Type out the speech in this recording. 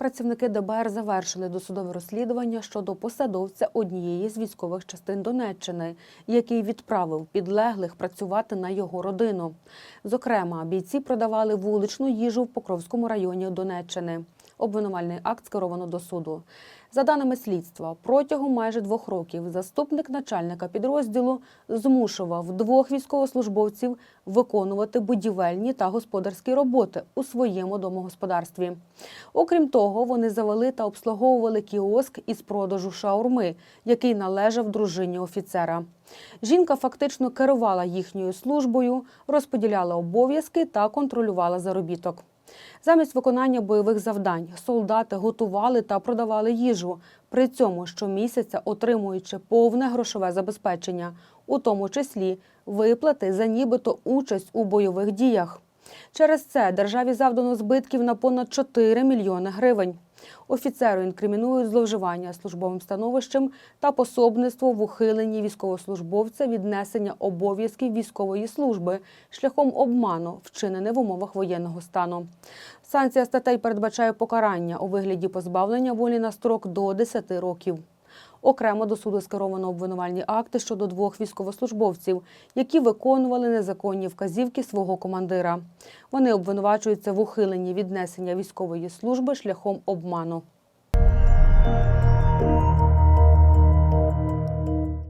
Працівники ДБР завершили досудове розслідування щодо посадовця однієї з військових частин Донеччини, який відправив підлеглих працювати на його родину. Зокрема, бійці продавали вуличну їжу в Покровському районі Донеччини. Обвинувальний акт скеровано до суду. За даними слідства, протягом майже двох років заступник начальника підрозділу змушував двох військовослужбовців виконувати будівельні та господарські роботи у своєму домогосподарстві. Окрім того, вони завели та обслуговували кіоск із продажу шаурми, який належав дружині офіцера. Жінка фактично керувала їхньою службою, розподіляла обов'язки та контролювала заробіток. Замість виконання бойових завдань солдати готували та продавали їжу, при цьому щомісяця отримуючи повне грошове забезпечення, у тому числі виплати за нібито участь у бойових діях. Через це державі завдано збитків на понад 4 мільйони гривень. Офіцеру інкримінують зловживання службовим становищем та пособництво в ухиленні військовослужбовця від несення обов'язків військової служби шляхом обману, вчинене в умовах воєнного стану. Санкція статей передбачає покарання у вигляді позбавлення волі на строк до 10 років. Окремо до суду скеровано обвинувальні акти щодо двох військовослужбовців, які виконували незаконні вказівки свого командира. Вони обвинувачуються в ухиленні віднесення військової служби шляхом обману.